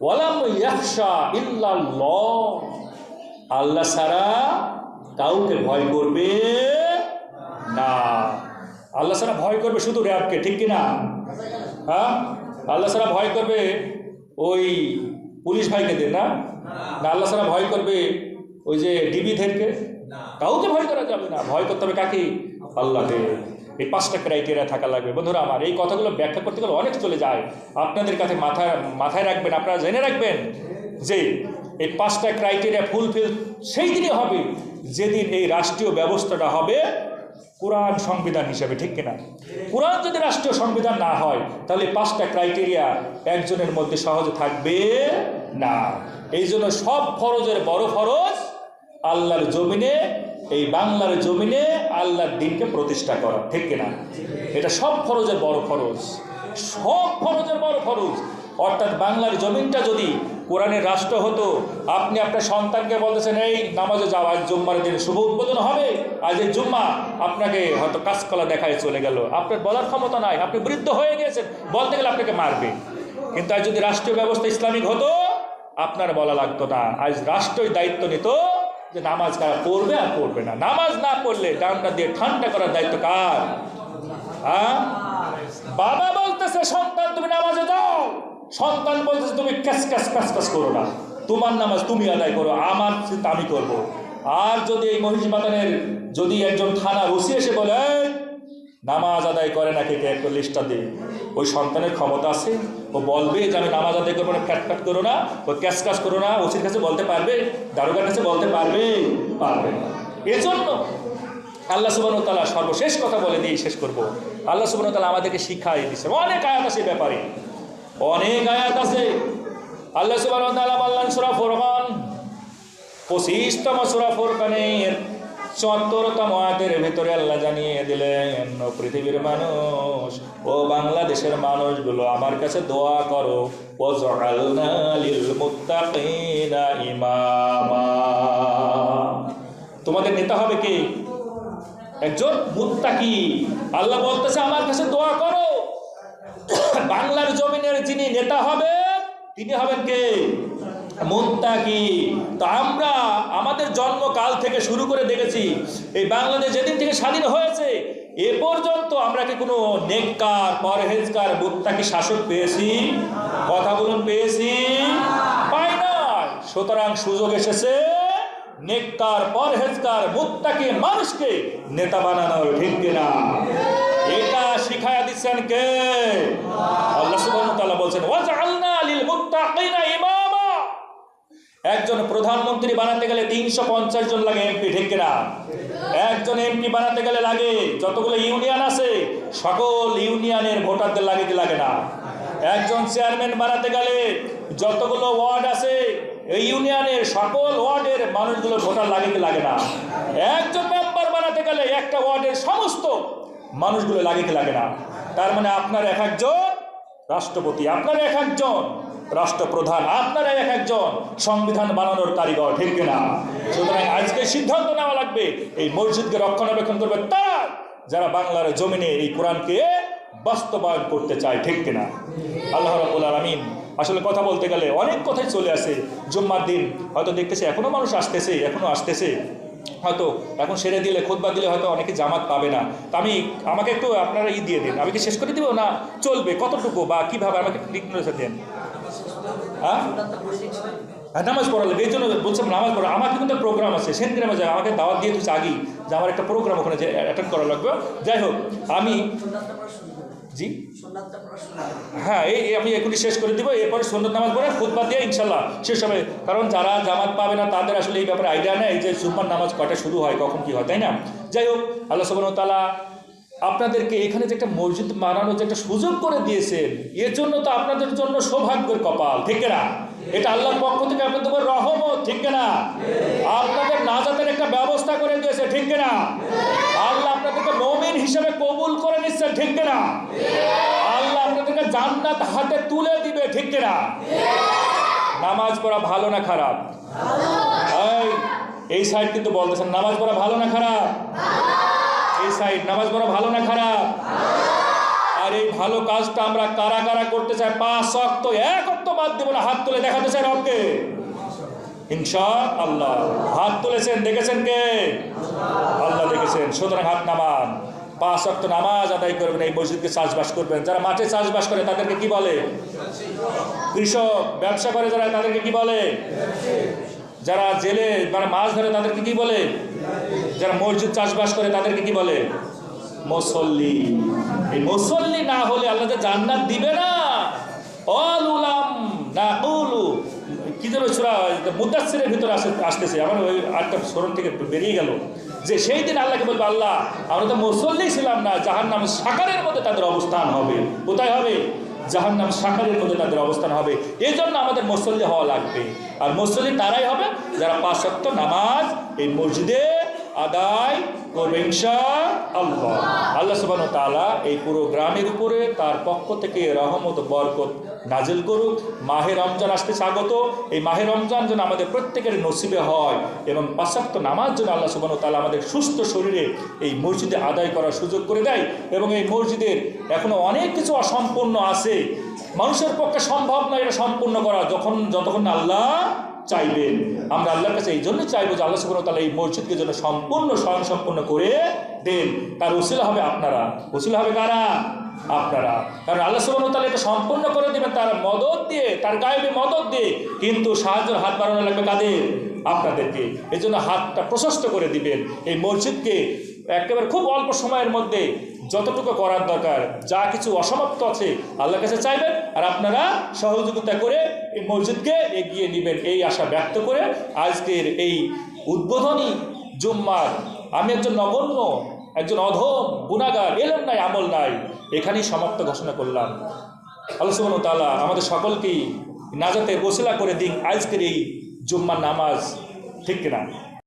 ওয়ালাম ইল্লাল্লাহ। আল্লাহ ছাড়া কাউকে ভয় করবে না। আল্লাহ ছাড়া ভয় করবে শুধু র্যাবকে ঠিক কি না হ্যাঁ? আল্লাহ ছাড়া ভয় করবে ওই পুলিশ ভাইকে দেন না? আল্লাহ ছাড়া ভয় করবে ওই যে ডিবিদেরকে কাউকে ভয় করা যাবে না। ভয় করতে হবে কাকে? আল্লাহকে। এই পাঁচটা ক্রাইটেরিয়া থাকা লাগবে। বন্ধুরা, আমার এই কথাগুলো ব্যাখ্যা করতে গেলে অনেক চলে যায়। আপনাদের কাছে মাথায় মাথায় রাখবেন, আপনারা জেনে রাখবেন যে এই পাঁচটা ক্রাইটেরিয়া ফুলফিল সেই দিনই হবে যেদিন এই রাষ্ট্রীয় ব্যবস্থাটা হবে কোরআন সংবিধান হিসেবে, ঠিক কিনা? কোরআন যদি রাষ্ট্রীয় সংবিধান না হয়, তাহলে পাঁচটা ক্রাইটেরিয়া একজনের মধ্যে সহজে থাকবে না। এই জন্য সব ফরজের বড় ফরজ আল্লাহর জমিনে এই বাংলার জমিনে আল্লাহর দিনকে প্রতিষ্ঠা করা, ঠিক কিনা? এটা সব খরচের বড় খরচ সব খরচের বড় খরচ অর্থাৎ বাংলার জমিনটা যদি কোরআনের রাষ্ট্র হতো, আপনি আপনার সন্তানকে বলতেছেন, এই নামাজে যাও, আজ জুম্মার দিন, শুভ উদ্বোধন হবে, আজ এই জুম্মা। আপনাকে হয়তো কাজকলা দেখায় চলে গেল। আপনার বলার ক্ষমতা নাই, আপনি বৃদ্ধ হয়ে গেছেন বলতে গেলে আপনাকে মারবে। কিন্তু আজ যদি রাষ্ট্রীয় ব্যবস্থা ইসলামিক হতো, আপনার বলা লাগতো না। আজ রাষ্ট্রই দায়িত্ব নিত যে নামাজ কারা পড়বে আর পড়বে না। নামাজ না পড়লে ডানটা দিয়ে ঠান্ডা করার দায়িত্ব কার? হ্যাঁ? বাবা বলতেছে, সন্তান, তুমি নামাজে যাও। সন্তান বলতেছে, তুমি ক্যাস ক্যাস ক্যাস ক্যাস করো না। তোমার নামাজ তুমি আদায় করো, আমার আমি করব। আর যদি এই মহিষ বাগানের যদি একজন থানা ওসি এসে বলে নামাজ আদায় করে না কে কে? একটা লিস্টটা দিই। ওই সন্তানের ক্ষমতা আছে, ও বলবে যে আমি নামাজ আদায় করব না ফ্যাট ফ্যাট করো না, ও ক্যাশ ক্যাশ করো না, ওসির কাছে বলতে পারবে, দারোগার কাছে বলতে পারবে পারবে না। এজন্য আল্লাহ সুবান তালা সর্বশেষ কথা বলে দিয়ে শেষ করব। আল্লাহ সুবান তালা আমাদেরকে শিক্ষাই দিচ্ছে অনেক আয়াত আছে ব্যাপারে। অনেক আয়াত আছে। আল্লাহ সুবান তালা আল্লাহ সুরা ফোরকান। পঁচিশতম সুরা ফোরকানের চুয়াত্তরতম আয়াতের ভেতরে আল্লাহ জানিয়ে দিলেন পৃথিবীর মানুষ, ও বাংলাদেশের মানুষগুলো, আমার কাছে দোয়া করো। ও ইমামা। তোমাদের নেতা হবে কে? একজন মুত্তাকি। আল্লাহ বলতেছে, আমার কাছে দোয়া করো। বাংলার জমিনের যিনি নেতা হবে তিনি হবেন কে? মুত্তাকি। তো আমরা আমাদের জন্মকাল থেকে শুরু করে দেখেছি, এই বাংলাদেশ যেদিন থেকে স্বাধীন হয়েছে, এ পর্যন্ত আমরা কি কোনো নেককার পরহেজকার মুত্তাকি শাসক পেয়েছি? কথা বলুন, পেয়েছি? পাই না সুতরাং সুযোগ এসেছে, নেককার পরহেজকার মুত্তাকি মানুষকে নেতা বানানোর ঠিক না এটা শিখায়া দিচ্ছেন কে? আল্লাহ সুবহানাহু ওয়া তাআলা বলছেন ওয়াজআলনা একজন প্রধানমন্ত্রী বানাতে গেলে তিনশো পঞ্চাশ জন লাগে এমপি, ঠিক কিনা? একজন এমপি বানাতে গেলে লাগে যতগুলো ইউনিয়ন আছে, সকল ইউনিয়নের ভোটারদের লাগে কি লাগে না? একজন চেয়ারম্যান বানাতে গেলে যতগুলো ওয়ার্ড আছে, এই ইউনিয়নের সকল ওয়ার্ডের মানুষগুলো ভোটার লাগে কি লাগে না? একজন মেম্বার বানাতে গেলে একটা ওয়ার্ডের সমস্ত মানুষগুলো লাগে কি লাগে না? তার মানে আপনার এক একজন রাষ্ট্রপতি, আপনার এক একজন রাষ্ট্রপ্রধান আপনারা এক একজন সংবিধান বানানোর কারিগর, ঠিক কিনা? সুতরাং আজকে সিদ্ধান্ত নেওয়া লাগবে, এই মসজিদকে রক্ষণাবেক্ষণ করবে তারা যারা বাংলার জমিনে এই কোরআনকে বাস্তবায়ন করতে চায়, ঠিক কিনা? আল্লাহ রাবুল আলমিন আসলে কথা বলতে গেলে অনেক কথাই চলে আসে। জুম্মার দিন হয়তো দেখতেছে, এখনও মানুষ আসতেছে, এখনও আসতেছে। হয়তো এখন সেরে দিলে খোদবা দিলে হয়তো অনেকে জামাত পাবে না। তা আমি, আমাকে একটু আপনারা ই দিয়ে দিন। আমি কি শেষ করে দিব না? চলবে, কতটুকু বা কীভাবে? আমাকে রিকনেশন দেন। হ্যাঁ? হ্যাঁ নামাজ পড়া লাগবে এই জন্য বলছিলাম নামাজ পড়া। আমার কিন্তু প্রোগ্রাম আছে গ্রামে যায় আমাকে দাওয়াত দিয়ে দিচ্ছে আগেই যে আমার একটা প্রোগ্রাম ওখানে যে অ্যাটেন্ড করা লাগবে। যাই হোক, আমি জি? হ্যাঁ এই আমি এগুলি শেষ করে দিব, এরপরে সন্ধ্যা নামাজ পড়ে খুদবা দিয়ে ইনশাল্লাহ শেষ হবে। কারণ যারা জামাত পাবে না, তাদের আসলে এই ব্যাপারে আইডিয়া নেই যে সুপার নামাজ কয়টা শুরু হয়, কখন কি হয়, তাই না? যাই হোক, আল্লাহ সুবাহ তালা আপনাদেরকে এখানে যে একটা মসজিদ বানানোর যে একটা সুযোগ করে দিয়েছেন, এর জন্য তো আপনাদের জন্য সৌভাগ্যের কপাল, ঠিক না এটা আল্লাহর পক্ষ থেকে আপনাদের উপর রহমত, ঠিক না আপনাদের নাজাতের একটা ব্যবস্থা করে দিয়েছে, ঠিক না আল্লাহ আপনাদেরকে মমিন হিসেবে কবুল করে নিচ্ছে ঠিক না আল্লাহ আপনাদেরকে জান্নাত হাতে তুলে দিবে, ঠিক না নামাজ পড়া ভালো না খারাপ? এই সাইড কিন্তু বলতেছেন, নামাজ পড়া ভালো না খারাপ? সাইড, নামাজ পড়া ভালো না খারাপ? আর এই ভালো কাজটা আমরা কারা কারা করতে চাই? পাঁচ শক্ত এক অক্ত বাদ দেবো না হাত তুলে দেখাতে চাই রবকে। ইনশা আল্লাহ হাত তুলেছেন, দেখেছেন কে? আল্লাহ দেখেছেন। সুতরাং হাত নামান। পাঁচ অক্ত নামাজ আদায় করবেন, এই মসজিদকে চাষবাস করবেন। যারা মাঠে চাষবাস করে, তাদেরকে কি বলে? কৃষক, ব্যবসা করে যারা, তাদেরকে কি বলে? যারা জেলে মানে মাছ ধরে তাদেরকে কি বলে? যারা মসজিদ চাষবাস করে তাদেরকে কি বলে? মুসল্লি। এই মুসল্লি না হলে আল্লাহ জান্নাত দিবে না। অল উলাম না উলু। কি যেন সুরা মুদাসিরের ভিতরে আসে আসতেছে। আমার ওই আটটা স্মরণ থেকে বেরিয়ে গেল। যে সেই দিন আল্লাহকে বলব, আল্লাহ, আমরা তো মুসল্লি ছিলাম না জাহান নাম সাকারের মধ্যে তাদের অবস্থান হবে। কোথায় হবে? জাহান নাম সাকারের মধ্যে তাদের অবস্থান হবে। এই জন্য আমাদের মসল্লি হওয়া লাগবে। আর মসল্লি তারাই হবে যারা পাঁচ নামাজ এই মসজিদে আদায় করবে আল্লাহ আল্লাহ সুবান তালা এই পুরো গ্রামের উপরে তার পক্ষ থেকে রহমত, বরকত নাজিল করুক। মাহে রমজান আসতে স্বাগত। এই মাহে রমজান যেন আমাদের প্রত্যেকের নসিবে হয় এবং পাশ্চাত্য নামাজ যেন আল্লাহ সুবান তালা আমাদের সুস্থ শরীরে এই মসজিদে আদায় করার সুযোগ করে দেয় এবং এই মসজিদের এখনও অনেক কিছু অসম্পূর্ণ আছে। মানুষের পক্ষে সম্ভব নয় এটা সম্পূর্ণ করা। যখন যতক্ষণ আল্লাহ চাইবেন। আমরা আল্লাহর কাছে এই জন্য চাইব যে আল্লাহ সুবহানাহু ওয়া তাআলা এই মসজিদকে যেন সম্পূর্ণ স্বয়ং সম্পূর্ণ করে দেন। তার উসিলা হবে আপনারা। উসিলা হবে কারা? আপনারা। কারণ আল্লাহ সুবহানাহু ওয়া তাআলা এটা সম্পূর্ণ করে দেবেন তার মদত দিয়ে, তার গায়েবী মদত দিয়ে। কিন্তু সাহায্যের হাত বাড়ানো লাগবে কাদের? আপনাদেরকে। এই জন্য হাতটা প্রশস্ত করে দিবেন। এই মসজিদকে একেবারে খুব অল্প সময়ের মধ্যে যতটুকু করার দরকার, যা কিছু অসমাপ্ত আছে, আল্লাহর কাছে চাইবেন আর আপনারা সহযোগিতা করে এই মসজিদকে এগিয়ে নেবেন। এই আশা ব্যক্ত করে আজকের এই উদ্বোধনী জুম্মার, আমি একজন নগণ্য, একজন অধম, গুণাগার এলেন নাই, আমল নাই, এখানেই সমাপ্ত ঘোষণা করলাম। ওয়া তাআলা আমাদের সকলকেই নাজাতে ওসিলা করে দিন আজকের এই জুম্মার নামাজ, ঠিক কিনা?